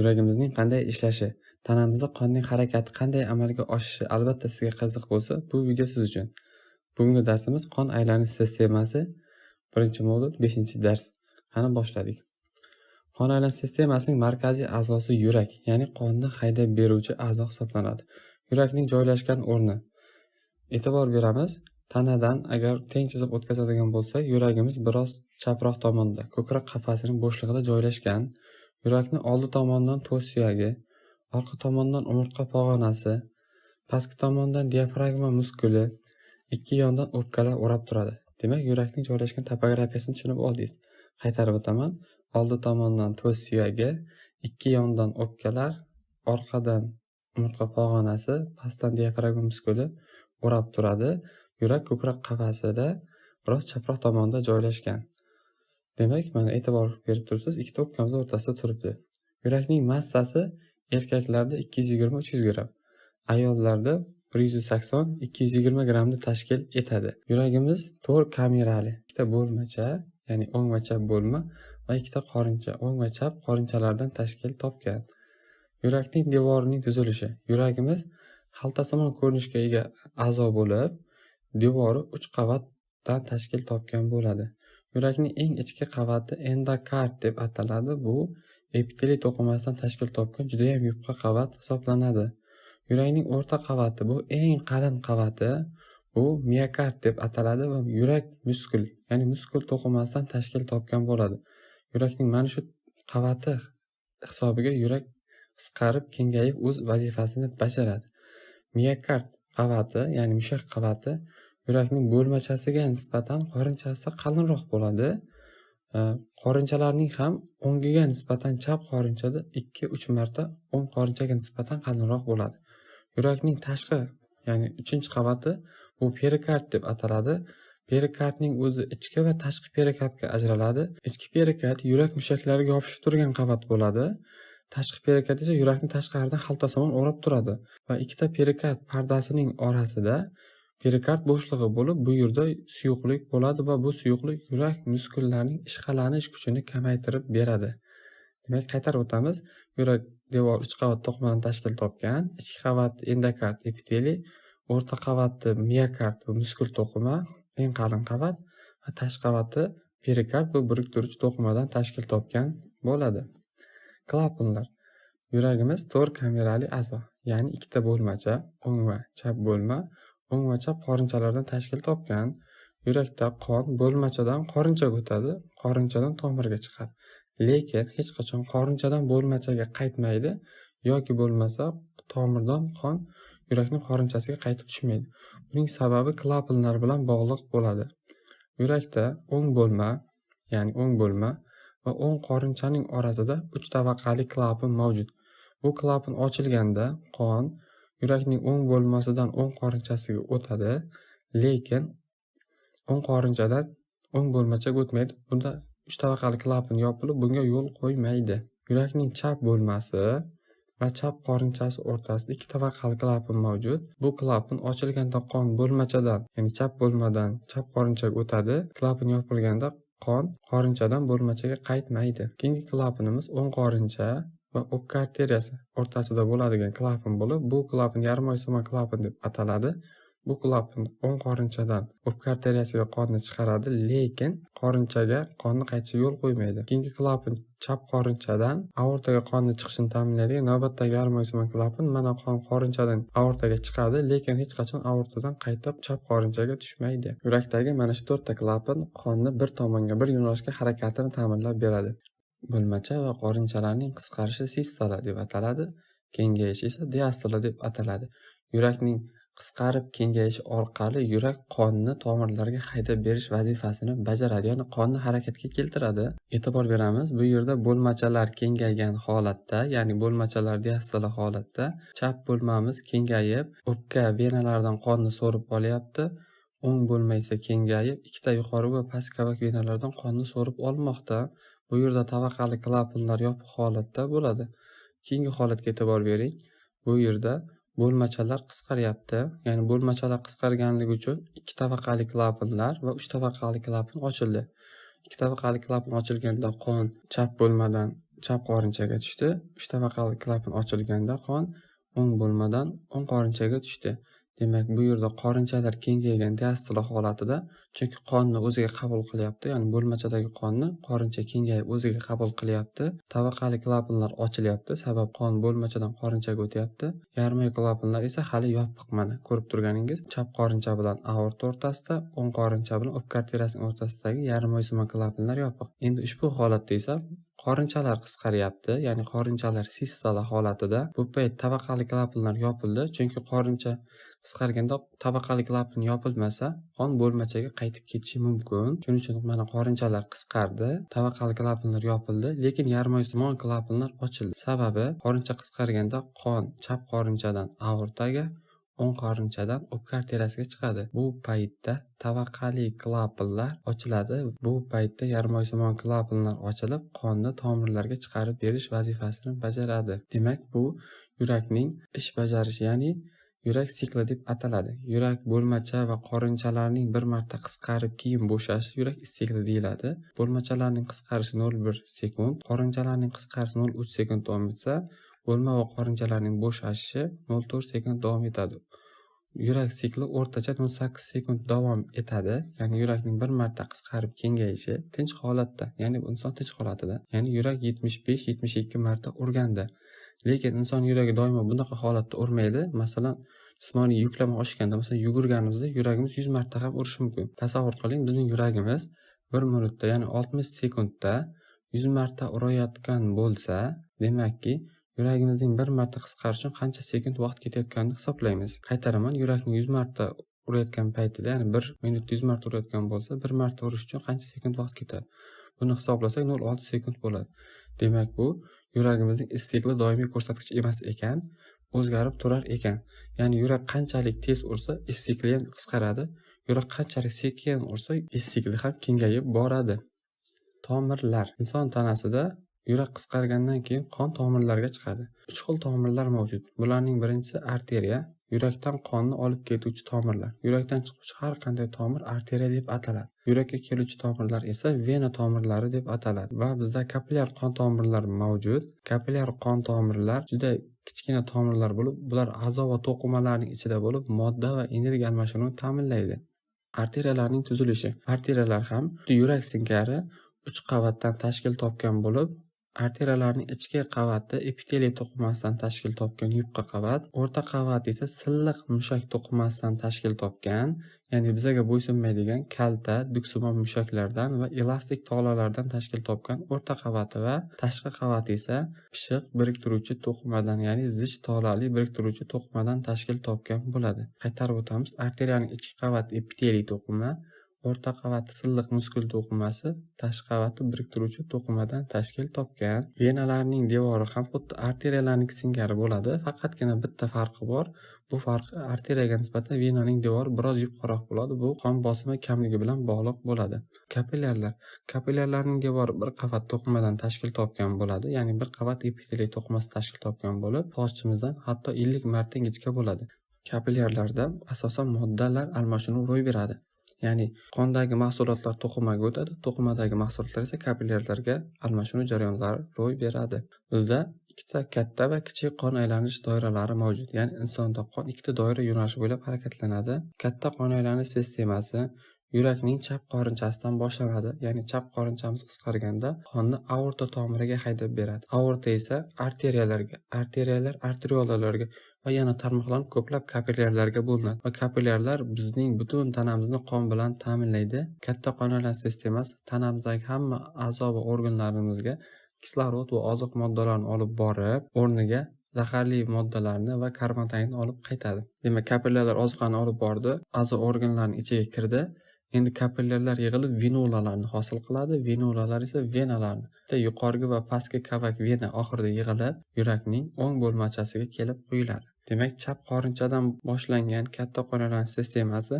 Yuragimizning qanday ishlashi, tanamizda qonning harakati qanday amalga oshishi albatta sizga qiziq bo'lsa, bu video siz uchun. Bugungi darsimiz qon aylanish sistemasi, birinchi modul, beshinchi dars. Qani boshladik. Qon aylanish sistemasining markaziy a'zosi yurak, ya'ni qonni haydab beruvchi a'zo hisoblanadi. Yurakning joylashgan o'rni. E'tibor beramiz, tanadan agar teng chiziq o'tkazadigan bo'lsak, yuragimiz biroz chaproq tomonda, ko'krak qafasining bo'shlig'ida joylashgan. Yurakni oldi tomondan to's suyagi, orqa tomondan umurtqa pog'onasi, pastki tomondan diafragma muskuli, ikki yondan o'pkalar o'rab turadi. Demak, yurakning joylashgan topografiyasini tushunib oldingiz. Qaytarib o'taman. Oldi tomondan to's suyagi, ikki yondan o'pkalar, orqadan umurtqa pog'onasi, pastdan diafragma muskuli o'rab turadi. Yurak ko'krak qafasida biroz chaproq tomonda joylashgan. Demak, mana e'tibor berib turibsiz, ikkita o'pkamiz o'rtasida turibdi. Yurakning massasi erkaklarda 220-300 gramm, ayollarda 180-220 grammni tashkil etadi. Yuragimiz to'rt kamerali, ikkita bo'lmacha, ya'ni o'ng va chap bo'lma va ikkita qorincha, o'ng va chap qorinchalardan tashkil topgan. Yurakning devorining tuzilishi. Yuragimiz xaltasimon ko'rinishga ega a'zo bo'lib, devori 3 qavatdan tashkil topgan bo'ladi. Yurakning eng ichki qavati endokard deb ataladi. Bu epiteliy to'qimasidan tashkil topgan juda ham yupqa qavat hisoblanadi. Yurakning o'rta qavati bu eng qalin qavati. Bu miokard deb ataladi va yurak muskul, ya'ni muskul to'qimasidan tashkil topgan bo'ladi. Yurakning mana shu qavati hisobiga yurak qisqarib, kengayib o'z vazifasini bajaradi. Miokard qavati, ya'ni mushak qavati yurakning bo'lmachasiga nisbatan qorinchasida qalinroq bo'ladi. Qorinchalarning ham o'ngiga nisbatan chap qorinchada 2-3 marta o'ng qorinchaga nisbatan qalinroq bo'ladi. Yurakning tashqi, ya'ni 3-qavati bu perikard deb ataladi. Perikardning o'zi ichki va tashqi perikardga ajraladi. Ichki perikard yurak mushaklariga yopishib turgan qavat bo'ladi. Tashqi perikard esa yurakni tashqaridan xaltasimon o'rab turadi va ikkita perikard pardasining orasida perikard bo'shlig'i bo'lib, bu yerda suyuqlik bo'ladi va bu suyuqlik yurak muskullarining ishqalanish kuchini kamaytirib beradi. Demak, qaytarib o'tamiz. Yurak devor uch qavat to'qimadan tashkil topgan. Ichki qavat endokard epiteliy, o'rta qavati miokard bu muskul to'qima, eng qalin qavat va tashqi qavati perikard bu biriktiruvchi to'qimadan tashkil topgan bo'ladi. Klapanlar. Yuragimiz to'rt kamerali a'zo, ya'ni ikkita bo'lmacha, o'ng va chap bo'lma, o'ng va chap qorinchalardan tashkil topgan. Yurakda qon bo'lmachadan qorinchaga o'tadi, qorinchadan tomirga chiqadi. Lekin hech qachon qorinchadan bo'lmachaga qaytmaydi yoki bo'lmasa tomirdan qon yurakning qorinchasiga qaytib tushmaydi. Buning sababi klapanlar bilan bog'liq bo'ladi. Yurakda o'ng bo'lma, ya'ni o'ng bo'lma va o'ng qorinchaning orasida uch tabaqali klapan mavjud. Bu klapan ochilganda qon yurakning o'ng bo'lmasidan o'ng qorinchasiga o'tadi, lekin o'ng qorinchadan o'ng bo'lmachaga o'tmaydi. Bunda uch tabaqali klapan yopilib, bunga yo'l qo'ymaydi. Yurakning chap bo'lmasi va chap qorinchasi o'rtasida ikki tabaqali klapan mavjud. Bu klapan ochilganda qon bo'lmachadan, ya'ni chap bo'lmadan chap qorinchaga o'tadi. Klapan yopilganda qon qorinchadan bo'lmachaga qaytmaydi. Keyingi klapanimiz o'ng qorincha va o'pka arteriyasi o'rtasida bo'ladigan klapan bo'lib, bu klapan yarmoysimon klapan deb ataladi. Bu klapan o'ng qorinchadan o'pka arteriyasiga qonni chiqaradi, lekin qorinchaga qonni qaytishiga yo'l qo'ymaydi. Keyingi klapan chap qorinchadan aortaga qonni chiqishini ta'minlaydigan navbatdagi yarmoysimon klapan mana qon qorinchadan aortaga chiqadi, lekin hech qachon aortadan qaytib chap qorinchaga tushmaydi. Yurakdagi mana shu to'rtta klapan qonni bir tomonga, bir yo'nalishga harakatini ta'minlab beradi. Bo'lmacha va qorinchalarning qisqarishi sistola deb ataladi, kengayishi esa diastola deb ataladi. Yurakning qisqarib kengayishi orqali yurak qonni tomirlarga haydab berish vazifasini bajaradi, ya'ni qonni harakatga keltiradi. E'tibor beramiz, bu yerda bo'lmachalar kengaygan holatda, ya'ni bo'lmachalar diastola holatda chap bo'lmamiz kengayib, o'pka venalaridan qonni so'rib olyapti. O'ng bo'lma esa kengayib, ikkita yuqori va past kavak venalardan qonni so'rib olmoqda. Bu yerda tabaqali klapanlar yopiq holatda bo'ladi. Keyingi holatga e'tibor bering. Bu yerda bo'lmachalar qisqaryapti. Ya'ni bo'lmachalar qisqarganligi uchun ikki tabaqali klapanlar va uch tabaqali klapan ochildi. ikki tabaqali klapan ochilganda qon chap bo'lmadan chap qorinchaga tushdi. uch tabaqali klapan ochilganda qon o'ng bo'lmadan o'ng qorinchaga tushdi. Demak, bu yerda qorinchalar kengaygan diastole holatida, chunki qonni o'ziga qabul qilyapti, ya'ni bo'lmachadagi qonni qorincha kengayib o'ziga qabul qilyapti. Tabaqali klapanlar ochilyapti, sabab qon bo'lmachadan qorinchaga o'tyapti. yarmay klapanlar esa hali yopiq mana ko'rib turganingiz, chap qorincha bilan aorta o'rtasida, o'ng qorincha bilan o'pka arteriyasining o'rtasidagi yarmoysimon klapanlar yopiq. Endi ushbu holatda esa qorinchalar qisqaryapti, ya'ni qorinchalar sistola holatida. Bu payt tabaqali klapanlar yopildi, chunki qorincha qisqarganda tabaqali klapan yopilmasa, qon bo'lmachaga qaytib ketishi mumkin. Shuning uchun mana qorinchalar qisqardi, tabaqali klapanlar yopildi, lekin yarmoysimon klapanlar ochildi. Sababi qorincha qisqarganda qon chap qorinchadan aortaga, o'ng qorinchadan o'pka arteriyasiga chiqadi. Bu paytda tavaqali klapanlar ochiladi. Bu paytda yarmoysimon klapanlar ochilib, qonni tomirlarga chiqarib berish vazifasini bajaradi. Demak, bu yurakning ish bajarishi, ya'ni yurak sikli deb ataladi. Yurak bo'lmacha va qorinchalarning bir marta qisqarib keyin bo'shashi yurak sikli deyiladi. Bo'lmachalarning qisqarishi 0,1 sekund, qorinchalarning qisqarishi 0,3 sekund davom etsa, bo'lma va qorinchalarning bo'shashi 0,4 sekund davom etadi. Yurak sikli o'rtacha 0,8 sekund davom etadi. Ya'ni yurakning bir marta qisqarib kengayishi tinch holatda, ya'ni inson tinch holatida, ya'ni yurak 75-72 marta urganda. Lekin inson yuragi doimo bunaqa holatda urmaydi. Masalan, jismoniy yuklama oshganda, masalan, yugurganimizda yuragimiz 100 marta ham urishi mumkin. Tasavvur qiling, bizning yuragimiz bir minutda, ya'ni 60 sekundda 100 marta urayotgan bo'lsa, demakki, yuragimizning bir marta qisqarishi uchun qancha sekund vaqt ketayotganini hisoblaymiz. Qaytaraman, yurakning 100 marta urayotgan paytida, ya'ni 1 minutda 100 marta urayotgan bo'lsa, 1 marta urish uchun qancha sekund vaqt ketadi? Buni hisoblasak 0,6 sekund bo'ladi. Demak, bu yuragimizning issiqli doimiy ko'rsatkich emas ekan, o'zgarib turar ekan. Ya'ni yurak qanchalik tez ursa, issiqli ham qisqaradi. Yurak qanchalik sekin ursa, issiqli ham kengayib boradi. Tomirlar. Inson tanasida yurak qisqargandan keyin qon tomirlarga chiqadi. uch xil tomirlar mavjud. Bularning birinchisi arteriya, yurakdan qonni olib ketuvchi tomirlar. Yurakdan chiquvchi har qanday tomir arteriya deb ataladi. Yurakka keluvchi tomirlar esa vena tomirlari deb ataladi va bizda kapillyar qon tomirlar mavjud. Kapillyar qon tomirlar juda kichkina tomirlar bo'lib, bular a'zo va to'qimalarning ichida bo'lib, modda va energiya almashinuvini ta'minlaydi. Arteriyalarning tuzilishi. Arteriyalar ham yurak singari uch qavatdan tashkil topgan bo'lib, arteriyalarning ichki qavati epiteliy to'qimasidan tashkil topgan yupqa qavat, o'rta qavat esa silliq mushak to'qimasidan tashkil topgan, ya'ni bizaga bo'ysunmaydigan kalta, duksimon mushaklardan va elastik tolalardan tashkil topgan o'rta qavati va tashqi qavati esa pishiq biriktiruvchi to'qimadan, ya'ni zich tolali biriktiruvchi to'qimadan tashkil topgan bo'ladi. Qaytarib o'tamiz. Arteriyaning ichki qavati epiteliy to'qima, o'rta qavat silliq muskul to'qimasi, tashqi qavati biriktiruvchi to'qimadan tashkil topgan. Venalarning devori ham xuddi arteriyalarniki singari bo'ladi, faqatgina bitta farqi bor. Bu farq arteriyaga nisbatan venaning devori biroz yupqaroq bo'ladi. Bu qon bosimi kamligi bilan bog'liq bo'ladi. Kapillyarlar. Kapillyarlarning devori bir qavat to'qimadan tashkil topgan bo'ladi, ya'ni bir qavat epiteliy to'qimasi tashkil topgan bo'lib, sochimizdan hatto 50 marta ingichka bo'ladi. Kapillyarlarda asosan moddalar almashinuvi ro'y beradi. Ya'ni qondagi mahsulotlar to'qimaga o'tadi, to'qimadagi mahsulotlar esa kapillyarlarga almashinuv jarayonlari ro'y beradi. Bizda ikkita katta va kichik qon aylanish doiralari mavjud. Ya'ni insonda qon ikkita doira yo'nalishi bo'ylab harakatlanadi. Katta qon aylanish sistemasi yurakning chap qorinchasidan boshlanadi. Ya'ni chap qorinchamiz qisqarganda qonni aorta tomiriga haydab beradi. Aorta esa arteriyalarga, arteriyalar arteriolalarga va yana tarmoqlanib ko'plab kapillyarlarga bo'linadi. Va kapillyarlar bizning butun tanamizni qon bilan ta'minlaydi. Katta qon aylanish sistemasi tanamizdagi hamma a'zo va organlarimizga kislorod va oziq moddalarni olib borib, o'rniga zaharli moddalarni va karbonatni olib qaytadi. Demak, kapillyarlar oziqani olib bordi, a'zo organlarning ichiga kirdi. Endi kapillyarlar yig'ilib venulalarni hosil qiladi. Venulalar esa venalarni yuqorgi va pastki kavak vena oxirida yig'ilib, yurakning o'ng bo'lmachasiga kelib quyiladi. Demak, chap qorinchadan boshlangan katta qon aylanish sistemasi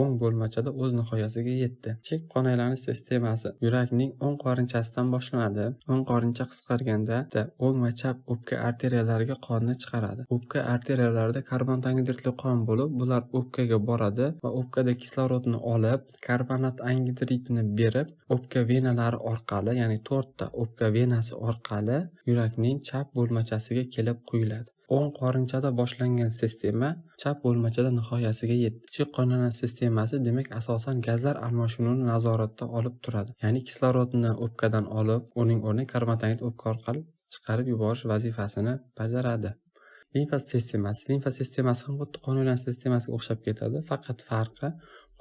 o'ng bo'lmachada o'z nihoyasiga yetdi. Chek qon aylanish sistemasi yurakning o'ng qorinchasidan boshlanadi. O'ng qorincha qisqarganda o'ng va chap o'pka arteriyalariga qonni chiqaradi. O'pka arteriyalarida karbonangidridli qon bo'lib bular o'pkaga boradi va o'pkada kislorodni olib karbonat angidridni berib o'pka venalari orqali ya'ni to'rtta o'pka venasi orqali yurakning chap bo'lmachasiga kelib quyiladi. O'ng qorinchada boshlangan sistema chap bo'lmachada nihoyasiga yetdi. Ichki qonana sistemasi demak asosan gazlar almashinuvini nazoratda olib turadi. Ya'ni kislorodni o'pkadan olib uning o'rniga karbonat o'pka orqali chiqarib yuborish vazifasini bajaradi. Limfa sistemasi limfa sistemasi ham xuddi qon aylanish sistemasiga o'xshab ketadi. Faqat farqi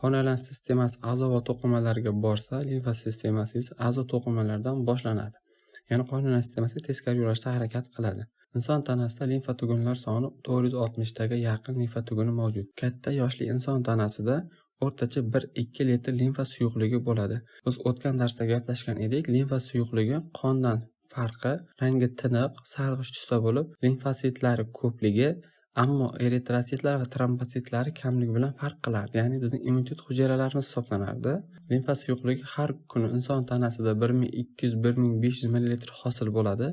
qon aylanish sistemasi a'zo va to'qimalarga borsa limfa sistemasi esa a'zo to'qimalardan boshlanadi. Ya'ni qon aylanish sistemasi teskari yo'nalishda harakat qiladi. Inson tanasida limfa tugunlar soni to'rt yuz oltmishtaga yaqin limfa tuguni mavjud. Katta yoshli inson tanasida o'rtacha bir ikki litr limfa suyuqligi bo'ladi. Biz o'tgan darsda gaplashgan edik limfa suyuqligi qondan farqi rangi tiniq sarg'ish tusda bo'lib limfositlari ko'pligi ammo eritrositlar va trombotsitlari kamligi bilan farq qilardi. Ya'ni bizning immunitet hujayralarimiz hisoblanardi. Limfa suyuqligi har kuni inson tanasida bir ming ikki yuz bir ming besh yuz millilitr hosil bo'ladi.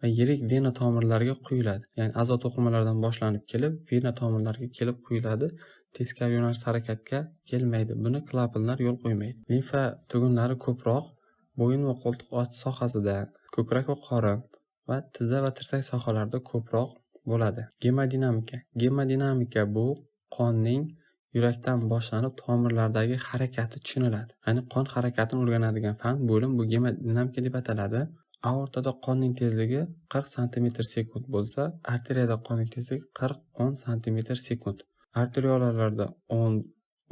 Va yirik vena tomirlariga quyiladi. Ya'ni a'zo to'qimalardan boshlanib kelib vena tomirlariga kelib quyiladi. Teskari yo'nalish harakatga kelmaydi. Buni klapanlar yo'l qo'ymaydi. Limfa tugunlari ko'proq bo'yin va qo'ltiq osti sohasida ko'krak va qorin va tizza va tirsak sohalarida ko'proq bo'ladi. Gemodinamika gemodinamika bu qonning yurakdan boshlanib tomirlardagi harakati tushuniladi. Ya'ni qon harakatini o'rganadigan fan bo'lim bu gemodinamika deb ataladi. Aortada qonning tezligi qirq santimetr sekund bo'lsa arteriyada qonning tezligi qirq o'n santimetr sekund. Arteriolalarda o'n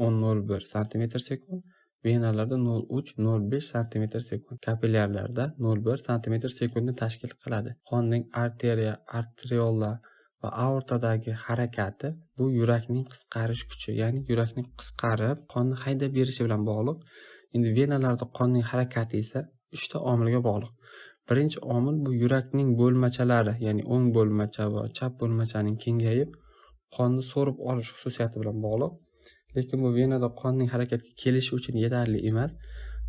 o'n nol bir santimetr sekund venalarda nol uch nol besh santimetr sekund. Kapillyarlarda nol bir santimetr sekundni tashkil qiladi. Qonning arteriya arteriola va aortadagi harakati bu yurakning qisqarish kuchi ya'ni yurakning qisqarib qonni haydab berishi bilan bog'liq. Endi venalarda qonning harakati esa uchta omilga bog'liq. Birinchi omil bu yurakning bo'lmachalari ya'ni o'ng bo'lmacha va chap bo'lmachaning kengayib qonni so'rib olish xususiyati bilan bog'liq. Lekin bu venada qonning harakatga kelishi uchun yetarli emas.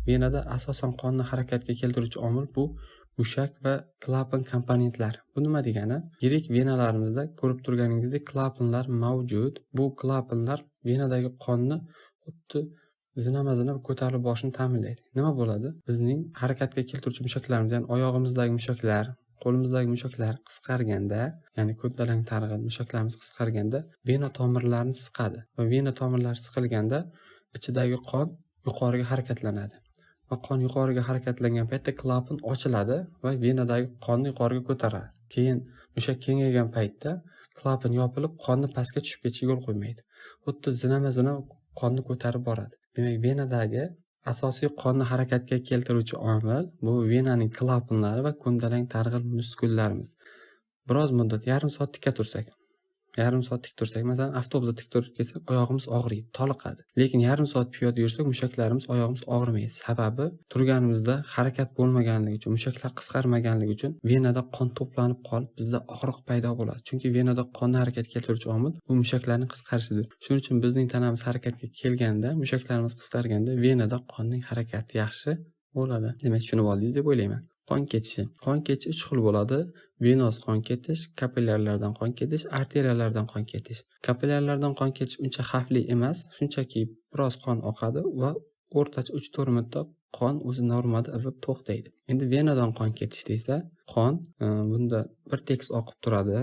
Venada asosan qonni harakatga keltiruvchi omil bu mushak va klapan komponentlari bu nima degani? Yirik venalarimizda ko'rib turganingizdek klapanlar mavjud. Bu klapanlar venadagi qonni xuddi zinama zinab ko'tarilib borishni ta'minlaydi. Nima bo'ladi? Bizning harakatga keltiruvchi mushaklarimiz ya'ni oyog'imizdagi mushaklar qo'limizdagi mushaklar qisqarganda ya'ni ko'ndalang targ'il mushaklarimiz qisqarganda vena tomirlarini siqadi va vena tomirlari siqilganda ichidagi qon yuqoriga harakatlanadi. Va qon yuqoriga harakatlangan paytda klapan ochiladi va venadagi qonni yuqoriga ko'taradi. Keyin mushak kengaygan paytda klapan yopilib qonni pastga tushib ketishiga yo'l qo'ymaydi. Xuddi zinama zinama qonni ko'tarib boradi. Demak venadagi asosiy qonni harakatga keltiruvchi omil bu venaning klapanlari va ko'ndalang targ'il muskullarimiz. Biroz muddat yarim soat tikka tursak. Yarim soat tik tursak masalan avtobusda tik turib ketsak oyog'imiz og'riydi toliqadi. Lekin yarim soat piyoda yursak mushaklarimiz oyog'imiz og'rimaydi. Sababi turganimizda harakat bo'lmaganligi uchun mushaklar qisqarmaganligi uchun venada qon to'planib qolib bizda og'riq paydo bo'ladi. Chunki venada qonni harakatga keltiruvchi omil bu mushaklarni qisqarishidir. Shuning uchun bizning tanamiz harakatga kelganda mushaklarimiz qisqarganda venada qonning harakati yaxshi bo'ladi. Demak tushunib oldingiz deb o'ylayman. Qon ketishi. Qon ketish uch xil bo'ladi. Venoz qon ketish kapillyarlardan qon ketish arteriyalardan qon ketish. Kapillyarlardan qon ketish uncha xavfli emas shunchaki biroz qon oqadi va o'rtacha uch to'rt minutda qon o'zi normada ivib to'xtaydi. Endi venadan qon ketishda esa qon e, bunda bir tekis oqib turadi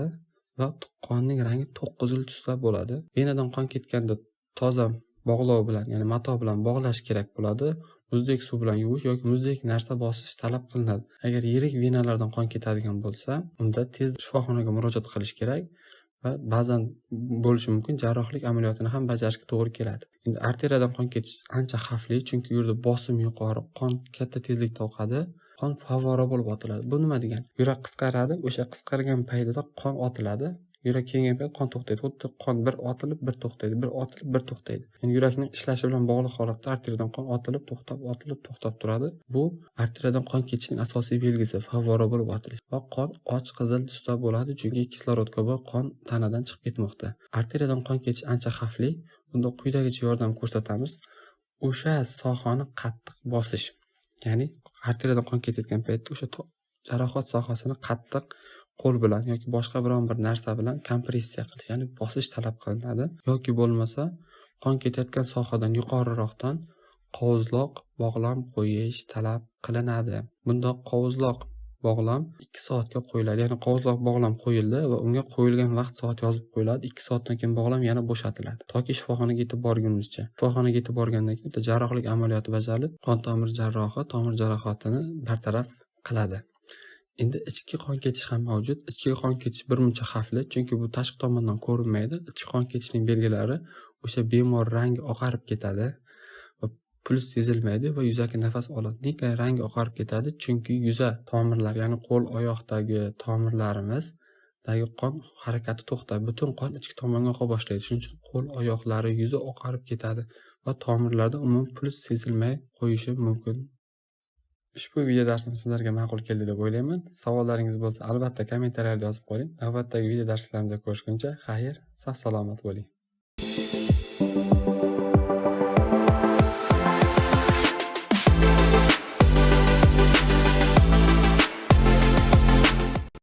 va qonning rangi to'qqizil tusda bo'ladi. Venadan qon ketganda toza bog'lov bilan ya'ni mato bilan bog'lash kerak bo'ladi. Muzdek suv bilan yuvish yoki muzdek narsa bosish talab qilinadi. Agar yirik venalardan qon ketadigan bo'lsa unda tez shifoxonaga murojaat qilish kerak va ba'zan bo'lishi mumkin jarrohlik amaliyotini ham bajarishga to'g'ri keladi. Endi arteriyadan qon ketish ancha xavfli chunki u yerda bosim yuqori qon katta tezlikda oqadi qon favvora bo'lib otiladi. Bu nima degani yurak qisqaradi o'sha qisqargan paytida qon otiladi. Yurak kengayib qon to'xtaydi. Xuddi qon bir otilib bir to'xtaydi bir otilib bir to'xtaydi. Ya'ni yurakning ishlashi bilan bog'liq holatda arteriyadan qon otilib to'xtab otilib to'xtab turadi. Bu arteriyadan qon ketishining asosiy belgisi favvora bo'lib otilish va qon och qizil tusda bo'ladi chunki kislorodga boy qon tanadan chiqib ketmoqda. Arteriyadan qon ketish ancha xavfli. Bunda quyidagicha yordam ko'rsatamiz. O'sha sohani qattiq bosish ya'ni arteriyadan qon ketayotgan paytda o'sha jarohat sohasini qattiq qo'l bilan yoki boshqa biron bir narsa bilan kompressiya qilish ya'ni bosish talab qilinadi. Yoki bo'lmasa qon ketayotgan sohadan yuqoriroqdan qovuzloq bog'lam qo'yish talab qilinadi. Bunda qovuzloq bog'lam ikki soatga qo'yiladi. Ya'ni qovuzloq bog'lam qo'yildi va unga qo'yilgan vaqt soat yozib qo'yiladi. Ikki soatdan keyin bog'lam yana bo'shatiladi. Toki shifoxonaga yetib borgunimizcha shifoxonaga yetib borgandan keyin bitta jarrohlik amaliyoti bajarilib qon tomir jarrohi tomir jarohatini bartaraf qiladi. Endi ichki qon ketish ham mavjud. Ichki qon ketish birmuncha xavfli chunki bu tashqi tomondan ko'rinmaydi. Ichki qon ketishning belgilari o'sha bemor rangi oqarib ketadi va puls sezilmaydi va yuzaki nafas oladi. Nega rangi oqarib ketadi? Chunki yuza tomirlar ya'ni qo'l oyoqdagi tomirlarimizdagi qon harakati to'xtadi butun qon ichki tomonga oqa boshlaydi. Shuning uchun qo'l oyoqlari yuzi oqarib ketadi va tomirlarda umuman puls sezilmay qo'yishi mumkin. Ushbu video darsim sizlarga ma'qul keldi deb o'ylayman. Savollaringiz bo'lsa albatta kommentariyalarda yozib qo'ying. Navbatdagi video darslarimizda ko'rishguncha xayr sog' salomat bo'ling.